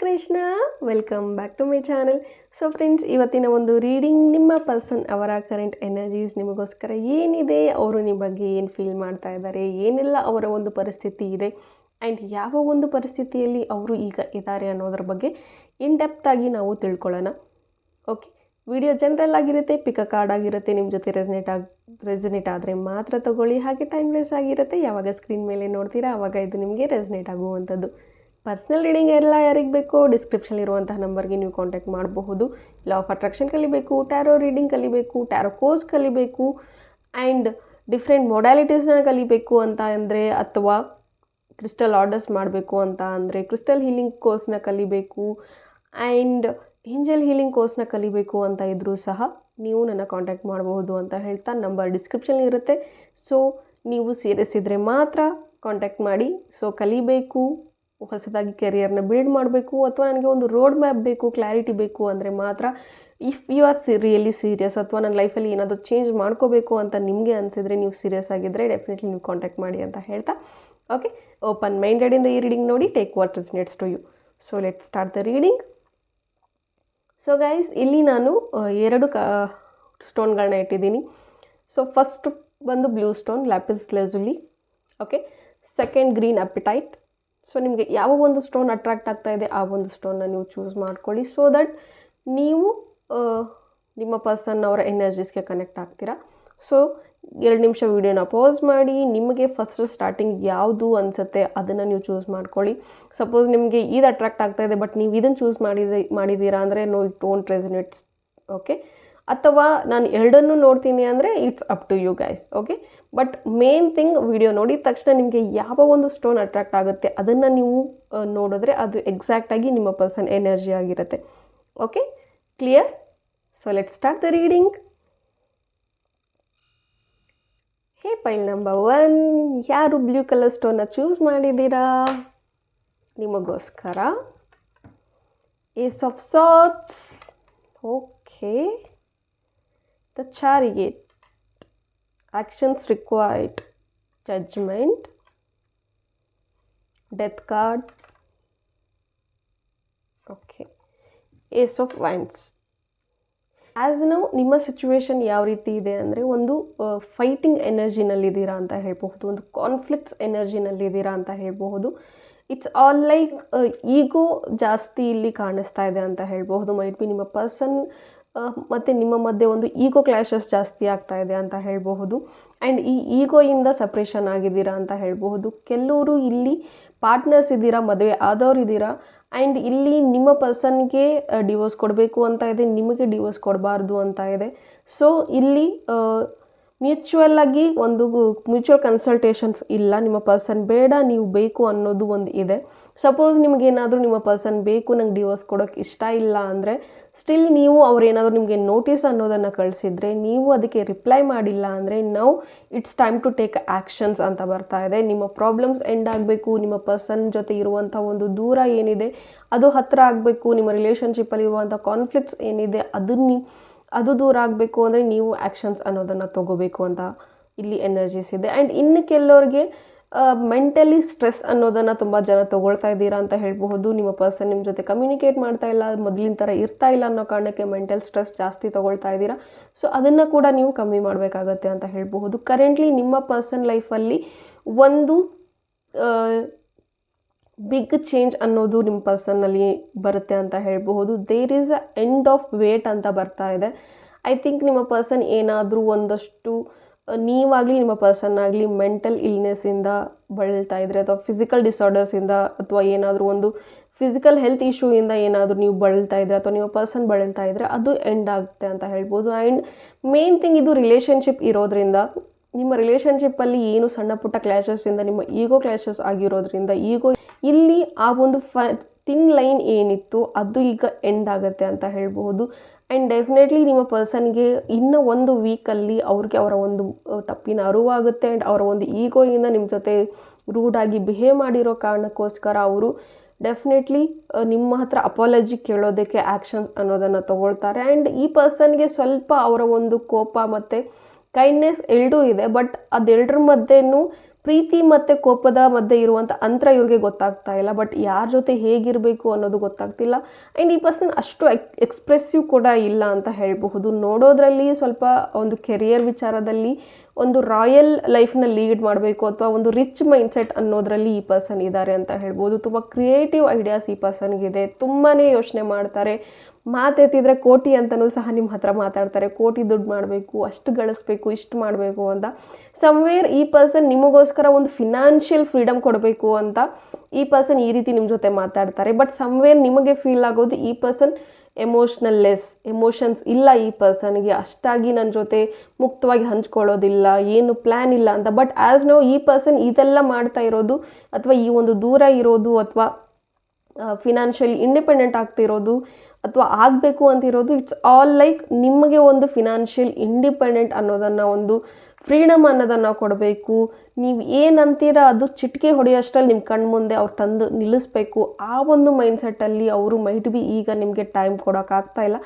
Krishna welcome back to my channel so friends ಇವತ್ತಿನ ಒಂದು reading ನಿಮ್ಮ ಪರ್ಸನ್ ಅವರ ಕರೆಂಟ್ ಎನರ್ಜೀಸ್ ನಿಮಗೋಸ್ಕರ ಏನಿದೆ? ಅವರು ನಿಮ್ಮ ಬಗ್ಗೆ ಏನು ಫೀಲ್ ಮಾಡ್ತಾ ಇದ್ದಾರೆ? ಏನೆಲ್ಲ ಅವರ ಒಂದು ಪರಿಸ್ಥಿತಿ ಇದೆ? ಆ್ಯಂಡ್ ಯಾವ ಒಂದು ಪರಿಸ್ಥಿತಿಯಲ್ಲಿ ಅವರು ಈಗ ಇದ್ದಾರೆ ಅನ್ನೋದ್ರ ಬಗ್ಗೆ ಇನ್ ಡೆಪ್ತ್ ಆಗಿ ನಾವು ತಿಳ್ಕೊಳ್ಳೋಣ. ಓಕೆ ವಿಡಿಯೋ ಜನರಲ್ ಆಗಿರುತ್ತೆ ಪಿಕ ಕಾರ್ಡ್ ಆಗಿರುತ್ತೆ ನಿಮ್ಮ ಜೊತೆ ರೆಸನೇಟ್ ಆಗಿ ರೆಸನೇಟ್ ಆದರೆ ಮಾತ್ರ ತಗೊಳ್ಳಿ. ಹಾಗೆ ಟೈಮ್ ವೇಸ್ ಆಗಿರುತ್ತೆ. ಯಾವಾಗ ಸ್ಕ್ರೀನ್ ಮೇಲೆ ನೋಡ್ತೀರಾ ಆವಾಗ ಇದು ನಿಮಗೆ ರೆಸನೇಟ್ ಆಗುವಂಥದ್ದು. ಪರ್ಸ್ನಲ್ ರೀಡಿಂಗ್ ಎಲ್ಲ ಯಾರಿಗೆ ಬೇಕೋ ಡಿಸ್ಕ್ರಿಪ್ಷನ್ ಇರುವಂತಹ ನಂಬರ್ಗೆ ನೀವು ಕಾಂಟ್ಯಾಕ್ಟ್ ಮಾಡಬಹುದು. ಲಾ ಆಫ್ ಅಟ್ರಾಕ್ಷನ್ ಕಲಿಬೇಕು ಟ್ಯಾರೋ ರೀಡಿಂಗ್ ಕಲಿಬೇಕು ಟ್ಯಾರೋ ಕೋರ್ಸ್ ಕಲಿಬೇಕು ಆ್ಯಂಡ್ ಡಿಫ್ರೆಂಟ್ ಮೊಡ್ಯಾಲಿಟೀಸ್ನ ಕಲಿಬೇಕು ಅಂತ ಅಂದರೆ ಅಥವಾ ಕ್ರಿಸ್ಟಲ್ ಆರ್ಡರ್ಸ್ ಮಾಡಬೇಕು ಅಂತ ಅಂದರೆ ಕ್ರಿಸ್ಟಲ್ ಹೀಲಿಂಗ್ ಕೋರ್ಸ್ನ ಕಲಿಬೇಕು ಆ್ಯಂಡ್ ಹಿಂಜಲ್ ಹೀಲಿಂಗ್ ಕೋರ್ಸ್ನ ಕಲಿಬೇಕು ಅಂತ ಇದ್ದರೂ ಸಹ ನೀವು ನನ್ನ ಕಾಂಟ್ಯಾಕ್ಟ್ ಮಾಡಬಹುದು ಅಂತ ಹೇಳ್ತಾ ನಂಬರ್ ಡಿಸ್ಕ್ರಿಪ್ಷನ್ ಇರುತ್ತೆ. ಸೊ ನೀವು ಸೀರಿಯಸ್ ಇದ್ದರೆ ಮಾತ್ರ ಕಾಂಟ್ಯಾಕ್ಟ್ ಮಾಡಿ. ಸೊ ಕಲಿಬೇಕು. ಹೊಸದಾಗಿ ಕೆರಿಯರ್ನ ಬಿಲ್ಡ್ ಮಾಡಬೇಕು ಅಥವಾ ನನಗೆ ಒಂದು ರೋಡ್ ಮ್ಯಾಪ್ ಬೇಕು ಕ್ಲಾರಿಟಿ ಬೇಕು ಅಂದರೆ ಮಾತ್ರ ಇಫ್ ಯು ಆರ್ ಸಿ ರಿಯಲಿ ಸೀರಿಯಸ್ ಅಥವಾ ನನ್ನ ಲೈಫಲ್ಲಿ ಏನಾದರೂ ಚೇಂಜ್ ಮಾಡ್ಕೋಬೇಕು ಅಂತ ನಿಮಗೆ ಅನಿಸಿದರೆ ನೀವು ಸೀರಿಯಸ್ ಆಗಿದ್ದರೆ ಡೆಫಿನೆಟ್ಲಿ ನೀವು ಕಾಂಟ್ಯಾಕ್ಟ್ ಮಾಡಿ ಅಂತ ಹೇಳ್ತಾ. ಓಕೆ ಓಪನ್ ಮೈಂಡೆಡಿಂದ ಈ ರೀಡಿಂಗ್ ನೋಡಿ take what is needs to you so let start the reading so guys ಇಲ್ಲಿ ನಾನು ಎರಡು ಕ ಸ್ಟೋನ್ಗಳನ್ನ ಇಟ್ಟಿದ್ದೀನಿ. ಸೊ ಫಸ್ಟ್ ಬಂದು blue stone lapis lazuli okay second green apatite so ನಿಮಗೆ ಯಾವ ಒಂದು ಸ್ಟೋನ್ ಅಟ್ರಾಕ್ಟ್ ಆಗ್ತಾ ಇದೆ, ಆ ಒಂದು ಸ್ಟೋನ್ನ ನೀವು ಚೂಸ್ ಮಾಡ್ಕೊಳ್ಳಿ ಸೊ ದಟ್ ನೀವು ನಿಮ್ಮ ಪರ್ಸನ್ ಅವರ ಎನರ್ಜೀಸ್ಗೆ ಕನೆಕ್ಟ್ ಆಗ್ತೀರಾ. ಸೊ ಎರಡು ನಿಮಿಷ ವೀಡಿಯೋನ ಪಾಸ್ ಮಾಡಿ, ನಿಮಗೆ ಫಸ್ಟ್ ಸ್ಟಾರ್ಟಿಂಗ್ ಯಾವುದು ಅನಿಸುತ್ತೆ ಅದನ್ನು ನೀವು ಚೂಸ್ ಮಾಡ್ಕೊಳ್ಳಿ. ಸಪೋಸ್ ನಿಮಗೆ ಇದು ಅಟ್ರಾಕ್ಟ್ ಆಗ್ತಾ ಇದೆ ಬಟ್ ನೀವು ಇದನ್ನು ಚೂಸ್ ಮಾಡಿದ ಮಾಡಿದ್ದೀರಾ ಅಂದರೆ no it don't resonates okay ಅಥವಾ ನಾನು ಎರಡನ್ನೂ ನೋಡ್ತೀನಿ ಅಂದರೆ it's up to you guys okay but main thing video ನೋಡಿದ ತಕ್ಷಣ ನಿಮಗೆ ಯಾವ ಒಂದು ಸ್ಟೋನ್ ಅಟ್ರಾಕ್ಟ್ ಆಗುತ್ತೆ ಅದನ್ನು ನೀವು ನೋಡಿದ್ರೆ ಅದು ಎಕ್ಸಾಕ್ಟಾಗಿ ನಿಮ್ಮ ಪರ್ಸನ್ ಎನರ್ಜಿ ಆಗಿರುತ್ತೆ okay clear so let start the reading hey pile number one ಯಾರು ಬ್ಲೂ ಕಲರ್ ಸ್ಟೋನ್ನ ಚೂಸ್ ಮಾಡಿದ್ದೀರಾ? ನಿಮಗೋಸ್ಕರ? Ace of swords okay the chariot. actions required judgment, death card, okay, ace of wands as ನಾವು ನಿಮ್ಮ situation ಯಾವ ರೀತಿ ಇದೆ ಅಂದರೆ ಒಂದು ಫೈಟಿಂಗ್ ಎನರ್ಜಿನಲ್ಲಿದ್ದೀರಾ ಅಂತ ಹೇಳಬಹುದು, ಒಂದು ಕಾನ್ಫ್ಲಿಕ್ಟ್ಸ್ ಎನರ್ಜಿನಲ್ಲಿದ್ದೀರಾ ಅಂತ ಹೇಳಬಹುದು ಇಟ್ಸ್ ಆಲ್ ಲೈಕ್ ಈಗೋ ಜಾಸ್ತಿ ಇಲ್ಲಿ ಕಾಣಿಸ್ತಾ ಇದೆ ಅಂತ ಹೇಳಬಹುದು ಮೈಟ್ ಬಿ ನಿಮ್ಮ ಪರ್ಸನ್ ಮತ್ತು ನಿಮ್ಮ ಮಧ್ಯೆ ಒಂದು ಈಗೋ ಕ್ಲಾಶಸ್ ಜಾಸ್ತಿ ಆಗ್ತಾ ಇದೆ ಅಂತ ಹೇಳಬಹುದು. ಆ್ಯಂಡ್ ಈ ಈಗೋಯಿಂದ ಸಪ್ರೇಷನ್ ಆಗಿದ್ದೀರಾ ಅಂತ ಹೇಳಬಹುದು. ಕೆಲವರು ಇಲ್ಲಿ ಪಾರ್ಟ್ನರ್ಸ್ ಇದ್ದೀರಾ, ಮದುವೆ ಆದವ್ರು ಇದ್ದೀರಾ? ಆ್ಯಂಡ್ ಇಲ್ಲಿ ನಿಮ್ಮ ಪರ್ಸನ್ಗೆ ಡಿವೋರ್ಸ್ ಕೊಡಬೇಕು ಅಂತ ಇದೆ, ನಿಮಗೆ ಡಿವೋರ್ಸ್ ಕೊಡಬಾರ್ದು ಅಂತ ಇದೆ. ಸೊ ಇಲ್ಲಿ ಮ್ಯೂಚುವಲ್ ಆಗಿ ಒಂದು ಮ್ಯೂಚುವಲ್ ಕನ್ಸಲ್ಟೇಷನ್ಸ್ ಇಲ್ಲ, ನಿಮ್ಮ ಪರ್ಸನ್ ಬೇಡ, ನೀವು ಬೇಕು ಅನ್ನೋದು ಒಂದು ಇದೆ. ಸಪೋಸ್ ನಿಮಗೇನಾದರೂ ನಿಮ್ಮ ಪರ್ಸನ್ ಬೇಕು, ನಂಗೆ ಡಿವೋರ್ಸ್ ಕೊಡೋಕ್ಕೆ ಇಷ್ಟ ಇಲ್ಲ ಅಂದರೆ ಸ್ಟಿಲ್ ನೀವು ಅವ್ರೇನಾದರೂ ನಿಮಗೆ ನೋಟಿಸ್ ಅನ್ನೋದನ್ನು ಕಳಿಸಿದ್ರೆ, ನೀವು ಅದಕ್ಕೆ ರಿಪ್ಲೈ ಮಾಡಿಲ್ಲ ಅಂದರೆ ನಾವು it's time to take actions ಅಂತ ಬರ್ತಾ ಇದೆ. ನಿಮ್ಮ ಪ್ರಾಬ್ಲಮ್ಸ್ ಎಂಡ್ ಆಗಬೇಕು, ನಿಮ್ಮ ಪರ್ಸನ್ ಜೊತೆ ಇರುವಂಥ ಒಂದು ದೂರ ಏನಿದೆ, ಅದು ಹತ್ತಿರ ಆಗಬೇಕು, ನಿಮ್ಮ ರಿಲೇಷನ್ಶಿಪ್ಪಲ್ಲಿ ಇರುವಂಥ ಕಾನ್ಫ್ಲಿಕ್ಟ್ಸ್ ಏನಿದೆ ಅದನ್ನ ಅದು ದೂರ ಆಗಬೇಕು ಅಂದರೆ ನೀವು ಆ್ಯಕ್ಷನ್ಸ್ ಅನ್ನೋದನ್ನು ತಗೋಬೇಕು ಅಂತ ಇಲ್ಲಿ ಎನರ್ಜೀಸ್ ಇದೆ. ಆ್ಯಂಡ್ ಇನ್ನು ಕೆಲವ್ರಿಗೆ ಮೆಂಟಲಿ ಸ್ಟ್ರೆಸ್ ಅನ್ನೋದನ್ನು ತುಂಬ ಜನ ತೊಗೊಳ್ತಾ ಇದ್ದೀರಾ ಅಂತ ಹೇಳಬಹುದು. ನಿಮ್ಮ ಪರ್ಸನ್ ನಿಮ್ಮ ಜೊತೆ ಕಮ್ಯುನಿಕೇಟ್ ಮಾಡ್ತಾ ಇಲ್ಲ, ಮೊದಲಿನ ಥರ ಇರ್ತಾ ಇಲ್ಲ ಅನ್ನೋ ಕಾರಣಕ್ಕೆ ಮೆಂಟಲ್ ಸ್ಟ್ರೆಸ್ ಜಾಸ್ತಿ ತೊಗೊಳ್ತಾ ಇದ್ದೀರಾ? ಸೊ ಅದನ್ನು ಕೂಡ ನೀವು ಕಮ್ಮಿ ಮಾಡಬೇಕಾಗತ್ತೆ ಅಂತ ಹೇಳಬಹುದು. ಕರೆಂಟ್ಲಿ ನಿಮ್ಮ ಪರ್ಸನ್ ಲೈಫಲ್ಲಿ ಒಂದು ಬಿಗ್ ಚೇಂಜ್ ಅನ್ನೋದು ನಿಮ್ಮ ಪರ್ಸನ್ನಲ್ಲಿ ಬರುತ್ತೆ ಅಂತ ಹೇಳಬಹುದು. There is a end of wait ಅಂತ ಬರ್ತಾ ಇದೆ. ಐ ಥಿಂಕ್ ನಿಮ್ಮ ಪರ್ಸನ್ ಏನಾದರೂ ಒಂದಷ್ಟು ನೀವಾಗಲಿ ನಿಮ್ಮ ಪರ್ಸನ್ ಆಗಲಿ ಮೆಂಟಲ್ ಇಲ್ನೆಸ್ಸಿಂದ ಬಳಲ್ತಾ ಇದ್ರೆ ಅಥವಾ ಫಿಸಿಕಲ್ ಡಿಸಾರ್ಡರ್ಸಿಂದ ಅಥವಾ ಏನಾದರೂ ಒಂದು ಫಿಸಿಕಲ್ ಹೆಲ್ತ್ ಇಶ್ಯೂಯಿಂದ ಏನಾದರೂ ನೀವು ಬಳಲ್ತಾ ಇದ್ರೆ ಅಥವಾ ನಿಮ್ಮ ಪರ್ಸನ್ ಬಳಲ್ತಾ ಇದ್ರೆ ಅದು ಎಂಡ್ ಆಗುತ್ತೆ ಅಂತ ಹೇಳ್ಬೋದು. ಆ್ಯಂಡ್ ಮೇನ್ ಥಿಂಗ್ ಇದು ರಿಲೇಷನ್ಶಿಪ್ ಇರೋದ್ರಿಂದ, ನಿಮ್ಮ ರಿಲೇಷನ್ಶಿಪ್ಪಲ್ಲಿ ಏನು ಸಣ್ಣ ಪುಟ್ಟ ಕ್ಲ್ಯಾಶಸ್ಸಿಂದ ನಿಮ್ಮ ಈಗೋ ಕ್ಲಾಶಸ್ ಆಗಿರೋದ್ರಿಂದ ಈಗೋ ಇಲ್ಲಿ ಆ ಒಂದು ಫ ತಿನ್ ಲೈನ್ ಏನಿತ್ತು, ಅದು ಈಗ ಎಂಡ್ ಆಗುತ್ತೆ ಅಂತ ಹೇಳ್ಬಹುದು. ಆ್ಯಂಡ್ ಡೆಫಿನೆಟ್ಲಿ ನಿಮ್ಮ ಪರ್ಸನ್ಗೆ ಇನ್ನೂ ಒಂದು ವೀಕಲ್ಲಿ ಅವ್ರಿಗೆ ಅವರ ಒಂದು ತಪ್ಪಿನ ಅರಿವಾಗುತ್ತೆ ಆ್ಯಂಡ್ ಅವರ ಒಂದು ಈಗೋಯಿಂದ ನಿಮ್ಮ ಜೊತೆ ರೂಡಾಗಿ ಬಿಹೇವ್ ಮಾಡಿರೋ ಕಾರಣಕ್ಕೋಸ್ಕರ ಅವರು ಡೆಫಿನೆಟ್ಲಿ ನಿಮ್ಮ ಹತ್ರ ಅಪಾಲಜಿ ಕೇಳೋದಕ್ಕೆ ಆ್ಯಕ್ಷನ್ಸ್ ಅನ್ನೋದನ್ನು ತಗೊಳ್ತಾರೆ. ಆ್ಯಂಡ್ ಈ ಪರ್ಸನ್ಗೆ ಸ್ವಲ್ಪ ಅವರ ಒಂದು ಕೋಪ ಮತ್ತು ಕೈಂಡ್ನೆಸ್ ಎರಡೂ ಇದೆ. ಬಟ್ ಅದೆರಡರ ಮಧ್ಯೆನೂ ಪ್ರೀತಿ ಮತ್ತು ಕೋಪದ ಮಧ್ಯೆ ಇರುವಂಥ ಅಂತರ ಇವ್ರಿಗೆ ಗೊತ್ತಾಗ್ತಾ ಇಲ್ಲ. ಬಟ್ ಯಾರ ಜೊತೆ ಹೇಗಿರಬೇಕು ಅನ್ನೋದು ಗೊತ್ತಾಗ್ತಿಲ್ಲ. ಆ್ಯಂಡ್ ಈ ಪರ್ಸನ್ ಅಷ್ಟು ಎಕ್ ಎಕ್ಸ್ಪ್ರೆಸಿವ್ ಕೂಡ ಇಲ್ಲ ಅಂತ ಹೇಳಬಹುದು. ನೋಡೋದ್ರಲ್ಲಿ ಸ್ವಲ್ಪ ಒಂದು ಕೆರಿಯರ್ ವಿಚಾರದಲ್ಲಿ ಒಂದು ರಾಯಲ್ ಲೈಫ್ನ ಲೀಡ್ ಮಾಡಬೇಕು ಅಥವಾ ಒಂದು ರಿಚ್ ಮೈಂಡ್ಸೆಟ್ ಅನ್ನೋದರಲ್ಲಿ ಈ ಪರ್ಸನ್ ಇದ್ದಾರೆ ಅಂತ ಹೇಳ್ಬೋದು ತುಂಬ ಕ್ರಿಯೇಟಿವ್ ಐಡಿಯಾಸ್ ಈ ಪರ್ಸನ್ಗಿದೆ ತುಂಬಾ ಯೋಚನೆ ಮಾಡ್ತಾರೆ. ಮಾತೆತ್ತಿದ್ರೆ ಕೋಟಿ ಅಂತಲೂ ಸಹ ನಿಮ್ಮ ಹತ್ರ ಮಾತಾಡ್ತಾರೆ. ಕೋಟಿ ದುಡ್ಡು ಮಾಡಬೇಕು, ಅಷ್ಟು ಗಳಿಸ್ಬೇಕು, ಇಷ್ಟು ಮಾಡಬೇಕು ಅಂತ. ಸಮ್ವೇರ್ ಈ ಪರ್ಸನ್ ನಿಮಗೋಸ್ಕರ ಒಂದು ಫಿನಾನ್ಷಿಯಲ್ ಫ್ರೀಡಮ್ ಕೊಡಬೇಕು ಅಂತ ಈ ಪರ್ಸನ್ ಈ ರೀತಿ ನಿಮ್ಮ ಜೊತೆ ಮಾತಾಡ್ತಾರೆ. ಬಟ್ ಸಮ್ವೇರ್ ನಿಮಗೆ ಫೀಲ್ ಆಗೋದು ಈ ಪರ್ಸನ್ ಎಮೋಷ್ನಲ್ ಲೆಸ್ ಎಮೋಷನ್ಸ್ ಇಲ್ಲ ಈ ಪರ್ಸನ್ಗೆ ಅಷ್ಟಾಗಿ ನನ್ನ ಜೊತೆ ಮುಕ್ತವಾಗಿ ಹಂಚ್ಕೊಳ್ಳೋದಿಲ್ಲ, ಏನು ಪ್ಲ್ಯಾನ್ ಇಲ್ಲ ಅಂತ. ಬಟ್ ಆ್ಯಸ್ ನೋ ಈ ಪರ್ಸನ್ ಇದೆಲ್ಲ ಮಾಡ್ತಾ ಇರೋದು ಅಥವಾ ಈ ಒಂದು ದೂರ ಇರೋದು ಅಥವಾ ಫಿನಾನ್ಷಿಯಲಿ ಇಂಡಿಪೆಂಡೆಂಟ್ ಆಗ್ತಿರೋದು ಅಥವಾ ಆಗಬೇಕು ಅಂತಿರೋದು ಇಟ್ಸ್ ಆಲ್ ಲೈಕ್ ನಿಮಗೆ ಒಂದು ಫಿನಾನ್ಷಿಯಲ್ ಇಂಡಿಪೆಂಡೆಂಟ್ ಅನ್ನೋದನ್ನು ಒಂದು ಫ್ರೀಡಮ್ ಅನ್ನೋದನ್ನು ಕೊಡಬೇಕು. ನೀವು ಏನಂತೀರ ಅದು ಚಿಟಿಕೆ ಹೊಡೆಯೋಷ್ಟರಲ್ಲಿ ನಿಮ್ಮ ಕಣ್ಣು ಮುಂದೆ ಅವ್ರು ತಂದು ನಿಲ್ಲಿಸ್ಬೇಕು. ಆ ಒಂದು ಮೈಂಡ್ಸೆಟ್ಟಲ್ಲಿ ಅವರು ಮೈಟ್ ಬಿ ಈಗ ನಿಮಗೆ ಟೈಮ್ ಕೊಡೋಕ್ಕಾಗ್ತಾ ಇಲ್ಲ.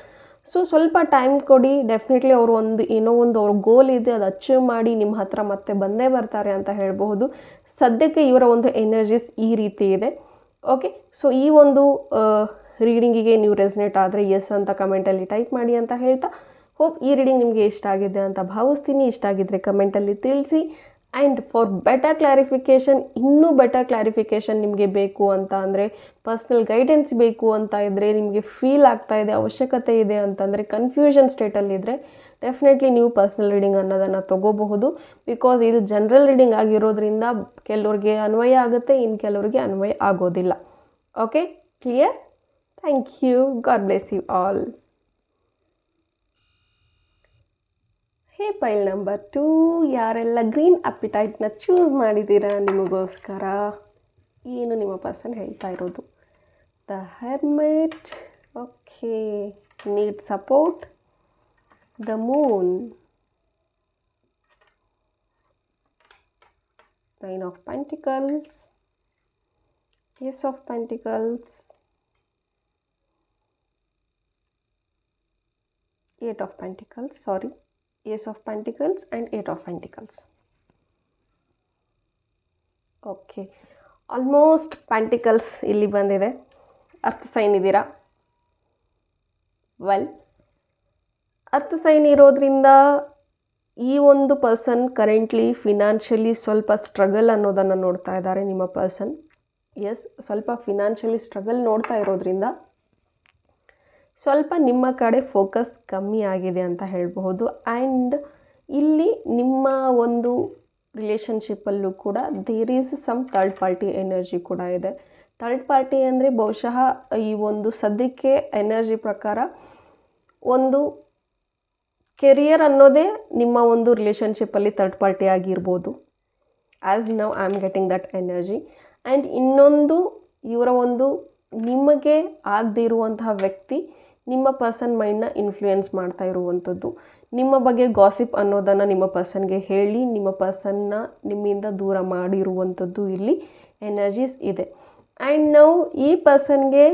ಸೊ ಸ್ವಲ್ಪ ಟೈಮ್ ಕೊಡಿ. ಡೆಫಿನೆಟ್ಲಿ ಅವರು ಒಂದು, ಏನೋ ಒಂದು ಅವ್ರ ಗೋಲ್ ಇದೆ, ಅದು ಅಚೀವ್ ಮಾಡಿ ನಿಮ್ಮ ಹತ್ರ ಮತ್ತೆ ಬಂದೇ ಬರ್ತಾರೆ ಅಂತ ಹೇಳಬಹುದು. ಸದ್ಯಕ್ಕೆ ಇವರ ಒಂದು ಎನರ್ಜೀಸ್ ಈ ರೀತಿ ಇದೆ. ಓಕೆ ಸೊ ಈ ಒಂದು ರೀಡಿಂಗಿಗೆ ನೀವು ರೆಸ್ನೇಟ್ ಆದರೆ ಎಸ್ ಅಂತ ಕಮೆಂಟಲ್ಲಿ ಟೈಪ್ ಮಾಡಿ ಅಂತ ಹೇಳ್ತಾ ಹೋಪ್ ಈ ರೀಡಿಂಗ್ ನಿಮಗೆ ಇಷ್ಟ ಆಗಿದೆ ಅಂತ ಭಾವಿಸ್ತೀನಿ. ಇಷ್ಟ ಆಗಿದ್ದರೆ ಕಮೆಂಟಲ್ಲಿ ತಿಳಿಸಿ. ಆ್ಯಂಡ್ ಫಾರ್ ಬೆಟರ್ ಕ್ಲಾರಿಫಿಕೇಷನ್ ಇನ್ನೂ ಬೆಟರ್ ಕ್ಲಾರಿಫಿಕೇಷನ್ ನಿಮಗೆ ಬೇಕು ಅಂತ ಅಂದರೆ ಪರ್ಸ್ನಲ್ ಗೈಡೆನ್ಸ್ ಬೇಕು ಅಂತ ಇದ್ದರೆ ನಿಮಗೆ ಫೀಲ್ ಆಗ್ತಾ ಇದೆ, ಅವಶ್ಯಕತೆ ಇದೆ ಅಂತಂದರೆ ಕನ್ಫ್ಯೂಷನ್ ಸ್ಟೇಟಲ್ಲಿದ್ದರೆ ಡೆಫಿನೆಟ್ಲಿ ನೀವು ಪರ್ಸ್ನಲ್ ರೀಡಿಂಗ್ ಅನ್ನೋದನ್ನು ತೊಗೋಬಹುದು. ಬಿಕಾಸ್ ಇದು ಜನರಲ್ ರೀಡಿಂಗ್ ಆಗಿರೋದ್ರಿಂದ ಕೆಲವ್ರಿಗೆ ಅನ್ವಯ ಆಗುತ್ತೆ ಇನ್ನು ಕೆಲವರಿಗೆ ಅನ್ವಯ ಆಗೋದಿಲ್ಲ. Okay clear thank you God bless you all hey pile number two ಯಾರೆಲ್ಲ ಗ್ರೀನ್ ಅಪಿಟೈಟ್ನ ಚೂಸ್ ಮಾಡಿದ್ದೀರಾ ನಿಮಗೋಸ್ಕರ? ಏನು ನಿಮ್ಮ ಪರ್ಸನ್ ಹೇಳ್ತಾ ಇರೋದು? The hermit okay need support the moon nine of pentacles ace of pentacles eight of pentacles sorry ace of pentacles and eight of pentacles. Okay almost pentacles ಇಲ್ಲಿ ಬಂದಿದೆ. ಅರ್ಥ ಸೈನ್ ಇದ್ದೀರಾ? ವೆಲ್ ಅರ್ಥ ಸೈನ್ ಇರೋದ್ರಿಂದ ಈ ಒಂದು ಪರ್ಸನ್ ಕರೆಂಟ್ಲಿ ಫಿನಾನ್ಷಿಯಲಿ ಸ್ವಲ್ಪ struggle ಅನ್ನೋದನ್ನು ನೋಡ್ತಾ ಇದ್ದಾರೆ ನಿಮ್ಮ ಪರ್ಸನ್ ಎಸ್ ಸ್ವಲ್ಪ ಫಿನಾನ್ಷಿಯಲಿ ಸ್ಟ್ರಗಲ್ ನೋಡ್ತಾ ಇರೋದ್ರಿಂದ ಸ್ವಲ್ಪ ನಿಮ್ಮ ಕಡೆ ಫೋಕಸ್ ಕಮ್ಮಿ ಆಗಿದೆ ಅಂತ ಹೇಳಬಹುದು. ಆ್ಯಂಡ್ ಇಲ್ಲಿ ನಿಮ್ಮ ಒಂದು ರಿಲೇಷನ್ಶಿಪ್ಪಲ್ಲೂ ಕೂಡ there is some third party energy ಕೂಡ ಇದೆ. ಥರ್ಡ್ ಪಾರ್ಟಿ ಅಂದರೆ ಬಹುಶಃ ಈ ಒಂದು ಸದ್ಯಕ್ಕೆ ಎನರ್ಜಿ ಪ್ರಕಾರ ಒಂದು ಕೆರಿಯರ್ ಅನ್ನೋದೇ ನಿಮ್ಮ ಒಂದು ರಿಲೇಷನ್ಶಿಪ್ಪಲ್ಲಿ ಥರ್ಡ್ ಪಾರ್ಟಿ ಆಗಿರ್ಬೋದು. As now I am getting that energy and ಇನ್ನೊಂದು ಇವರ ಒಂದು ನಿಮಗೆ ಆಗದೇ ಇರುವಂತಹ ವ್ಯಕ್ತಿ ನಿಮ್ಮ ಪರ್ಸನ್ ಮೈಂಡ್ನ ಇನ್ಫ್ಲೂಯೆನ್ಸ್ ಮಾಡ್ತಾ ಇರುವಂಥದ್ದು. ನಿಮ್ಮ ಬಗ್ಗೆ ಗಾಸಿಪ್ ಅನ್ನೋದನ್ನು ನಿಮ್ಮ ಪರ್ಸನ್ಗೆ ಹೇಳಿ, ನಿಮ್ಮ ಪರ್ಸನ್ನ ನಿಮ್ಮಿಂದ ದೂರ ಮಾಡಿರುವಂಥದ್ದು ಇಲ್ಲಿ ಎನರ್ಜೀಸ್ ಇದೆ. ಆ್ಯಂಡ್ ನಾವು ಈ ಪರ್ಸನ್ಗೆ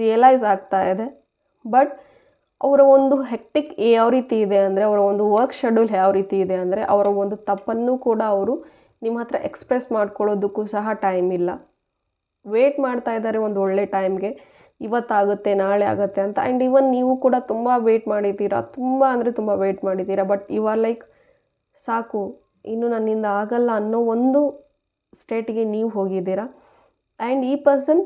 ರಿಯಲೈಸ್ ಆಗ್ತಾ ಇದೆ ಬಟ್ ಅವರ ಒಂದು ಹೆಕ್ಟಿಕ್ ಯಾವ ರೀತಿ ಇದೆ ಅಂದರೆ, ಅವರ ಒಂದು ವರ್ಕ್ ಶೆಡ್ಯೂಲ್ ಯಾವ ರೀತಿ ಇದೆ ಅಂದರೆ, ಅವರ ಒಂದು ತಪ್ಪನ್ನು ಕೂಡ ಅವರು ನಿಮ್ಮ ಹತ್ರ ಎಕ್ಸ್ಪ್ರೆಸ್ ಮಾಡ್ಕೊಳ್ಳೋದಕ್ಕೂ ಸಹ ಟೈಮ್ ಇಲ್ಲ. ವೇಟ್ ಮಾಡ್ತಾ ಇದ್ದಾರೆ ಒಂದು ಒಳ್ಳೆ ಟೈಮ್ಗೆ ಇವತ್ತಾಗುತ್ತೆ, ನಾಳೆ ಆಗುತ್ತೆ ಅಂತ. ಆ್ಯಂಡ್ ಇವನ್ ನೀವು ಕೂಡ ತುಂಬ ವೇಟ್ ಮಾಡಿದ್ದೀರಾ. ತುಂಬ ಅಂದರೆ ತುಂಬ ವೇಟ್ ಮಾಡಿದ್ದೀರಾ. ಬಟ್ ಯು ಆರ್ ಲೈಕ್ ಸಾಕು, ಇನ್ನು ನನ್ನಿಂದ ಆಗಲ್ಲ ಅನ್ನೋ ಒಂದು ಸ್ಟೇಟಿಗೆ ನೀವು ಹೋಗಿದ್ದೀರಾ. ಆ್ಯಂಡ್ ಈ ಪರ್ಸನ್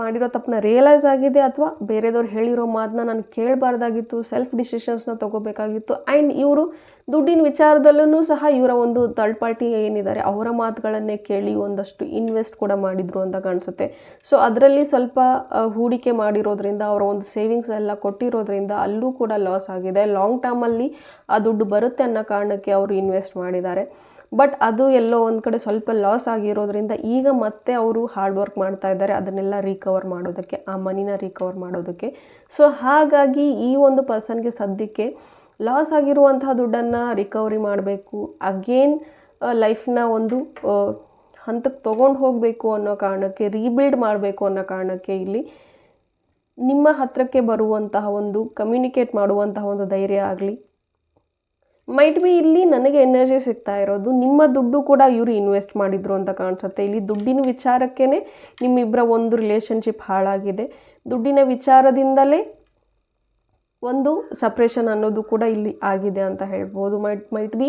ಮಾಡಿರೋ ತಪ್ಪನ್ನ ರಿಯಲೈಸ್ ಆಗಿದೆ ಅಥವಾ ಬೇರೆದವ್ರು ಹೇಳಿರೋ ಮಾತನ್ನ ನಾನು ಕೇಳಬಾರ್ದಾಗಿತ್ತು ಸೆಲ್ಫ್ ಡಿಸಿಷನ್ಸ್ನ ತೊಗೋಬೇಕಾಗಿತ್ತು ಆ್ಯಂಡ್ ಇವರು ದುಡ್ಡಿನ ವಿಚಾರದಲ್ಲೂ ಸಹ ಇವರ ಒಂದು ಥರ್ಡ್ ಪಾರ್ಟಿ ಏನಿದ್ದಾರೆ ಅವರ ಮಾತುಗಳನ್ನೇ ಕೇಳಿ ಒಂದಷ್ಟು ಇನ್ವೆಸ್ಟ್ ಕೂಡ ಮಾಡಿದರು ಅಂತ ಕಾಣಿಸುತ್ತೆ. ಸೊ ಅದರಲ್ಲಿ ಸ್ವಲ್ಪ ಹೂಡಿಕೆ ಮಾಡಿರೋದ್ರಿಂದ, ಅವರ ಒಂದು ಸೇವಿಂಗ್ಸ್ ಎಲ್ಲ ಕೊಟ್ಟಿರೋದ್ರಿಂದ ಅಲ್ಲೂ ಕೂಡ ಲಾಸ್ ಆಗಿದೆ. ಲಾಂಗ್ ಟರ್ಮಲ್ಲಿ ಆ ದುಡ್ಡು ಬರುತ್ತೆ ಅನ್ನೋ ಕಾರಣಕ್ಕೆ ಅವರು ಇನ್ವೆಸ್ಟ್ ಮಾಡಿದ್ದಾರೆ. ಬಟ್ ಅದು ಎಲ್ಲೋ ಒಂದು ಕಡೆ ಸ್ವಲ್ಪ ಲಾಸ್ ಆಗಿರೋದ್ರಿಂದ ಈಗ ಮತ್ತೆ ಅವರು ಹಾರ್ಡ್ ವರ್ಕ್ ಮಾಡ್ತಾ ಇದ್ದಾರೆ. ಅದನ್ನೆಲ್ಲ ರಿಕವರ್ ಮಾಡೋದಕ್ಕೆ, ಆ ಮನಿನ ರಿಕವರ್ ಮಾಡೋದಕ್ಕೆ. ಸೊ ಹಾಗಾಗಿ ಈ ಒಂದು ಪರ್ಸನ್ಗೆ ಸದ್ಯಕ್ಕೆ ಲಾಸ್ ಆಗಿರುವಂತಹ ದುಡ್ಡನ್ನು ರಿಕವರಿ ಮಾಡಬೇಕು. ಅಗೇನ್ ಲೈಫ್ನ ಒಂದು ಹಂತಕ್ಕೆ ತೊಗೊಂಡು ಹೋಗಬೇಕು ಅನ್ನೋ ಕಾರಣಕ್ಕೆ ರೀಬಿಲ್ಡ್ ಮಾಡಬೇಕು ಅನ್ನೋ ಕಾರಣಕ್ಕೆ ಇಲ್ಲಿ ನಿಮ್ಮ ಹತ್ತಿರಕ್ಕೆ ಬರುವಂತಹ ಒಂದು ಕಮ್ಯುನಿಕೇಟ್ ಮಾಡುವಂತಹ ಒಂದು ಧೈರ್ಯ ಆಗಲಿ ಮೈಟ್ ಬಿ ಇಲ್ಲಿ ನನಗೆ ಎನರ್ಜಿ ಸಿಗ್ತಾ ಇರೋದು. ನಿಮ್ಮ ದುಡ್ಡು ಕೂಡ ಇವರು ಇನ್ವೆಸ್ಟ್ ಮಾಡಿದ್ರು ಅಂತ ಕಾಣಿಸುತ್ತೆ. ಇಲ್ಲಿ ದುಡ್ಡಿನ ವಿಚಾರಕ್ಕೇ ನಿಮ್ಮಿಬ್ಬರ ಒಂದು ರಿಲೇಷನ್ಶಿಪ್ ಹಾಳಾಗಿದೆ. ದುಡ್ಡಿನ ವಿಚಾರದಿಂದಲೇ ಒಂದು ಸಪ್ರೇಷನ್ ಅನ್ನೋದು ಕೂಡ ಇಲ್ಲಿ ಆಗಿದೆ ಅಂತ ಹೇಳ್ಬೋದು. ಮೈಟ್ ಮೈಟ್ ಬಿ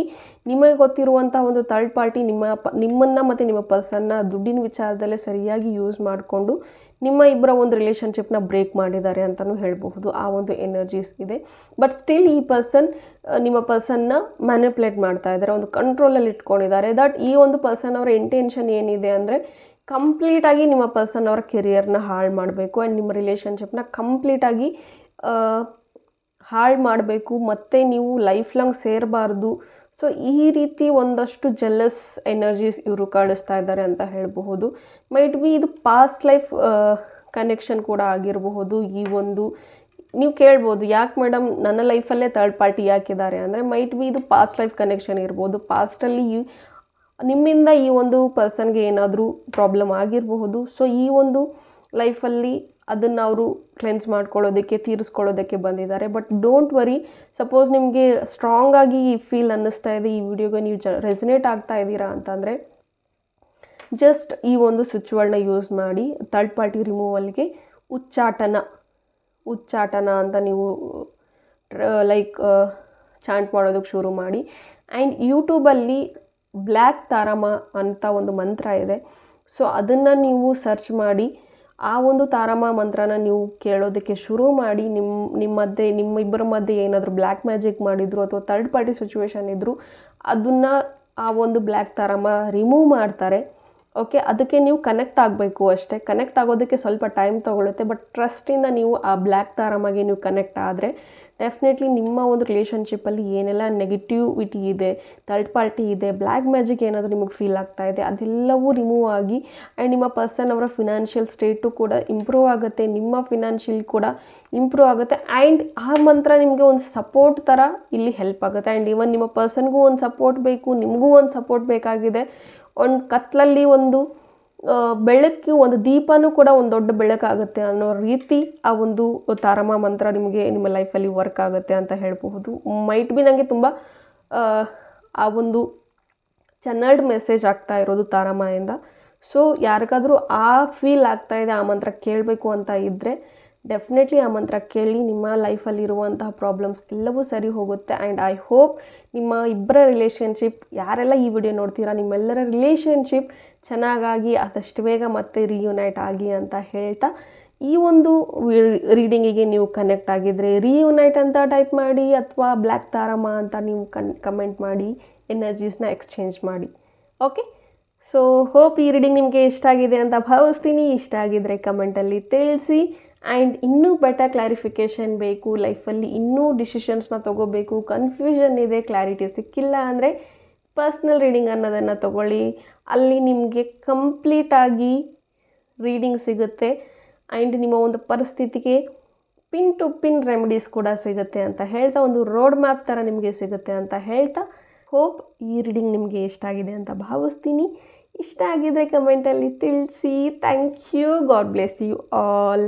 ನಿಮಗೆ ಗೊತ್ತಿರುವಂಥ ಒಂದು ಥರ್ಡ್ ಪಾರ್ಟಿ ನಿಮ್ಮ ಪ, ನಿಮ್ಮನ್ನು ಮತ್ತು ನಿಮ್ಮ ಪರ್ಸನ್ನ ದುಡ್ಡಿನ ವಿಚಾರದಲ್ಲೇ ಸರಿಯಾಗಿ ಯೂಸ್ ಮಾಡಿಕೊಂಡು ನಿಮ್ಮ ಇಬ್ಬರ ಒಂದು ರಿಲೇಷನ್ಶಿಪ್ನ ಬ್ರೇಕ್ ಮಾಡಿದ್ದಾರೆ ಅಂತಲೂ ಹೇಳಬಹುದು. ಆ ಒಂದು ಎನರ್ಜೀಸ್ ಇದೆ. ಬಟ್ ಸ್ಟಿಲ್ ಈ ಪರ್ಸನ್ ನಿಮ್ಮ ಪರ್ಸನ್ನ ಮ್ಯಾನಿಪ್ಯುಲೇಟ್ ಮಾಡ್ತಾ ಇದ್ದಾರೆ. ಒಂದು ಕಂಟ್ರೋಲಲ್ಲಿ ಇಟ್ಕೊಂಡಿದ್ದಾರೆ. ದಟ್ ಈ ಒಂದು ಪರ್ಸನ್ ಅವರ ಇಂಟೆನ್ಷನ್ ಏನಿದೆ ಅಂದರೆ ಕಂಪ್ಲೀಟಾಗಿ ನಿಮ್ಮ ಪರ್ಸನ್ ಅವರ ಕೆರಿಯರ್ನ ಹಾಳು ಮಾಡಬೇಕು ಆ್ಯಂಡ್ ನಿಮ್ಮ ರಿಲೇಷನ್ಶಿಪ್ನ ಕಂಪ್ಲೀಟಾಗಿ ಹಾಳು ಮಾಡಬೇಕು. ಮತ್ತು ನೀವು ಲೈಫ್ ಲಾಂಗ್ ಸೇರಬಾರ್ದು. ಸೊ ಈ ರೀತಿ ಒಂದಷ್ಟು ಜೆಲ್ಲಸ್ ಎನರ್ಜೀಸ್ ಇವರು ಕಾಣಿಸ್ತಾ ಇದ್ದಾರೆ ಅಂತ ಹೇಳಬಹುದು. ಮೈಟ್ ಬಿ ಇದು ಪಾಸ್ಟ್ ಲೈಫ್ ಕನೆಕ್ಷನ್ ಕೂಡ ಆಗಿರಬಹುದು. ಈ ಒಂದು, ನೀವು ಕೇಳ್ಬೋದು, ಯಾಕೆ ಮೇಡಮ್ ನನ್ನ ಲೈಫಲ್ಲೇ ಥರ್ಡ್ ಪಾರ್ಟಿ ಯಾಕಿದ್ದಾರೆ? ಅಂದರೆ ಮೈಟ್ ಬಿ ಇದು ಪಾಸ್ಟ್ ಲೈಫ್ ಕನೆಕ್ಷನ್ ಇರ್ಬೋದು. ಪಾಸ್ಟಲ್ಲಿ ನಿಮ್ಮಿಂದ ಈ ಒಂದು ಪರ್ಸನ್ಗೆ ಏನಾದರೂ ಪ್ರಾಬ್ಲಮ್ ಆಗಿರಬಹುದು. ಸೊ ಈ ಒಂದು ಲೈಫಲ್ಲಿ ಅದನ್ನು ಅವರು ಕ್ಲೆನ್ಸ್ ಮಾಡ್ಕೊಳ್ಳೋದಕ್ಕೆ, ತೀರಿಸ್ಕೊಳ್ಳೋದಕ್ಕೆ ಬಂದಿದ್ದಾರೆ. ಬಟ್ ಡೋಂಟ್ ವರಿ ಸಪೋಸ್ ನಿಮಗೆ ಸ್ಟ್ರಾಂಗ್ ಈ ಫೀಲ್ ಅನ್ನಿಸ್ತಾ ಇದೆ, ಈ ವಿಡಿಯೋಗೆ ನೀವು ಜ ರೆಸನೇಟ್ ಆಗ್ತಾ ಇದ್ದೀರಾ ಅಂತಂದರೆ ಜಸ್ಟ್ ಈ ಒಂದು ಸ್ವಿಚ್ಗಳನ್ನ ಯೂಸ್ ಮಾಡಿ ಥರ್ಡ್ ಪಾರ್ಟಿ ರಿಮೂವಲ್ಗೆ ಉಚ್ಚಾಟನ ಉಚ್ಚಾಟನ ಅಂತ ನೀವು ಲೈಕ್ ಚಾಂಟ್ ಮಾಡೋದಕ್ಕೆ ಶುರು ಮಾಡಿ. ಆ್ಯಂಡ್ ಯೂಟ್ಯೂಬಲ್ಲಿ ಬ್ಲ್ಯಾಕ್ ತಾರಮ ಅಂತ ಒಂದು ಮಂತ್ರ ಇದೆ. ಸೊ ಅದನ್ನು ನೀವು ಸರ್ಚ್ ಮಾಡಿ ಆ ಒಂದು ತಾರಮ್ಮ ಮಂತ್ರನ ನೀವು ಕೇಳೋದಕ್ಕೆ ಶುರು ಮಾಡಿ ನಿಮ್ಮ ನಿಮ್ಮ ಮಧ್ಯೆ, ನಿಮ್ಮ ಇಬ್ಬರ ಮಧ್ಯೆ ಏನಾದರೂ ಬ್ಲ್ಯಾಕ್ ಮ್ಯಾಜಿಕ್ ಮಾಡಿದ್ರು ಅಥವಾ ಥರ್ಡ್ ಪಾರ್ಟಿ ಸಿಚುವೇಶನ್ ಇದ್ದರೂ ಅದನ್ನು ಆ ಒಂದು ಬ್ಲ್ಯಾಕ್ ತಾರಮ್ಮ ರಿಮೂವ್ ಮಾಡ್ತಾರೆ. ಓಕೆ ಅದಕ್ಕೆ ನೀವು ಕನೆಕ್ಟ್ ಆಗಬೇಕು ಅಷ್ಟೇ. ಕನೆಕ್ಟ್ ಆಗೋದಕ್ಕೆ ಸ್ವಲ್ಪ ಟೈಮ್ ತೊಗೊಳುತ್ತೆ ಬಟ್ ಟ್ರಸ್ಟಿಂದ ನೀವು ಆ ಬ್ಲ್ಯಾಕ್ ತಾರಮ್ಮಗೆ ನೀವು ಕನೆಕ್ಟ್ ಆದರೆ ಡೆಫಿನೆಟ್ಲಿ ನಿಮ್ಮ ಒಂದು ರಿಲೇಷನ್ಶಿಪ್ಪಲ್ಲಿ ಏನೆಲ್ಲ ನೆಗೆಟಿವಿಟಿ ಇದೆ ಥರ್ಡ್ ಪಾರ್ಟಿ ಇದೆ ಬ್ಲ್ಯಾಕ್ ಮ್ಯಾಜಿಕ್ ಏನಾದರೂ ನಿಮಗೆ ಫೀಲ್ ಆಗ್ತಾ ಇದೆ, ಅದೆಲ್ಲವೂ ರಿಮೂವ್ ಆಗಿ ಆ್ಯಂಡ್ ನಿಮ್ಮ ಪರ್ಸನ್ ಅವರ ಫಿನಾನ್ಷಿಯಲ್ ಸ್ಟೇಟು ಕೂಡ ಇಂಪ್ರೂವ್ ಆಗುತ್ತೆ, ನಿಮ್ಮ ಫಿನಾನ್ಷಿಯಲ್ ಕೂಡ ಇಂಪ್ರೂವ್ ಆಗುತ್ತೆ ಆ್ಯಂಡ್ ಆ ಮಂತ್ರ ನಿಮಗೆ ಒಂದು ಸಪೋರ್ಟ್ ಥರ ಇಲ್ಲಿ ಹೆಲ್ಪ್ ಆಗುತ್ತೆ ಆ್ಯಂಡ್ ಇವನ್ ನಿಮ್ಮ ಪರ್ಸನ್ಗೂ ಒಂದು ಸಪೋರ್ಟ್ ಬೇಕು, ನಿಮಗೂ ಒಂದು ಸಪೋರ್ಟ್ ಬೇಕಾಗಿದೆ. ಒಂದು ಕತ್ಲಲ್ಲಿ ಒಂದು ಬೆಳಕು ಒಂದು ದೀಪನೂ ಕೂಡ ಒಂದು ದೊಡ್ಡ ಬೆಳಕಾಗುತ್ತೆ ಅನ್ನೋ ರೀತಿ ಆ ಒಂದು ತಾರಮ ಮಂತ್ರ ನಿಮಗೆ ನಿಮ್ಮ ಲೈಫಲ್ಲಿ ವರ್ಕ್ ಆಗುತ್ತೆ ಅಂತ ಹೇಳಬಹುದು. ಮೈಟ್ ಬಿ ನನಗೆ ತುಂಬ, ಆ ಒಂದು ಚೆನ್ನಲ್ಡ್ ಮೆಸೇಜ್ ಆಗ್ತಾ ಇರೋದು ತಾರಮಾಯಿಂದ. ಸೊ ಯಾರಿಗಾದರೂ ಆ ಫೀಲ್ ಆಗ್ತಾ ಇದೆ, ಆ ಮಂತ್ರ ಕೇಳಬೇಕು ಅಂತ ಇದ್ದರೆ ಡೆಫಿನೆಟ್ಲಿ ಆ ಕೇಳಿ ನಿಮ್ಮ ಲೈಫಲ್ಲಿರುವಂತಹ ಪ್ರಾಬ್ಲಮ್ಸ್ ಎಲ್ಲವೂ ಸರಿ ಹೋಗುತ್ತೆ. ಆ್ಯಂಡ್ ಐ ಹೋಪ್ ನಿಮ್ಮ ಇಬ್ಬರ ರಿಲೇಷನ್ಶಿಪ್ ಯಾರೆಲ್ಲ ಈ ವಿಡಿಯೋ ನೋಡ್ತೀರಾ, ನಿಮ್ಮೆಲ್ಲರ ರಿಲೇಷನ್ಶಿಪ್ ಚೆನ್ನಾಗಾಗಿ ಆದಷ್ಟು ಬೇಗ ಮತ್ತೆ ರಿಯುನೈಟ್ ಆಗಿ ಅಂತ ಹೇಳ್ತಾ, ಈ ಒಂದು ರೀಡಿಂಗಿಗೆ ನೀವು ಕನೆಕ್ಟ್ ಆಗಿದ್ದರೆ ರಿಯುನೈಟ್ ಅಂತ ಟೈಪ್ ಮಾಡಿ ಅಥವಾ ಬ್ಲ್ಯಾಕ್ ತಾರಮ್ಮ ಅಂತ ನೀವು ಕನ್ ಕಮೆಂಟ್ ಮಾಡಿ ಎನರ್ಜೀಸ್ನ ಎಕ್ಸ್ಚೇಂಜ್ ಮಾಡಿ. ಓಕೆ ಸೊ ಹೋಪ್ ಈ ರೀಡಿಂಗ್ ನಿಮಗೆ ಇಷ್ಟ ಆಗಿದೆ ಅಂತ ಭಾವಿಸ್ತೀನಿ. ಇಷ್ಟ ಆಗಿದ್ದರೆ ಕಮೆಂಟಲ್ಲಿ ತಿಳಿಸಿ. ಆ್ಯಂಡ್ ಇನ್ನೂ ಬೆಟರ್ ಕ್ಲಾರಿಫಿಕೇಷನ್ ಬೇಕು ಲೈಫಲ್ಲಿ ಇನ್ನೂ ಡಿಸಿಷನ್ಸ್ನ ತೊಗೋಬೇಕು ಕನ್ಫ್ಯೂಷನ್ ಇದೆ ಕ್ಲಾರಿಟಿ ಸಿಕ್ಕಿಲ್ಲ ಅಂದರೆ ಪರ್ಸ್ನಲ್ ರೀಡಿಂಗ್ ಅನ್ನೋದನ್ನು ತಗೊಳ್ಳಿ. ಅಲ್ಲಿ ನಿಮಗೆ ಕಂಪ್ಲೀಟಾಗಿ ರೀಡಿಂಗ್ ಸಿಗುತ್ತೆ. ಆ್ಯಂಡ್ ನಿಮ್ಮ ಒಂದು ಪರಿಸ್ಥಿತಿಗೆ ಪಿನ್ ಟು ಪಿನ್ ರೆಮಿಡೀಸ್ ಕೂಡ ಸಿಗುತ್ತೆ ಅಂತ ಹೇಳ್ತಾ, ಒಂದು ರೋಡ್ ಮ್ಯಾಪ್ ಥರ ನಿಮಗೆ ಸಿಗುತ್ತೆ ಅಂತ ಹೇಳ್ತಾ ಹೋಪ್ ಈ ರೀಡಿಂಗ್ ನಿಮಗೆ ಇಷ್ಟ ಆಗಿದೆ ಅಂತ ಭಾವಿಸ್ತೀನಿ. ಇಷ್ಟ ಆಗಿದ್ರೆ ಕಮೆಂಟಲ್ಲಿ ತಿಳಿಸಿ. Thank you god bless you all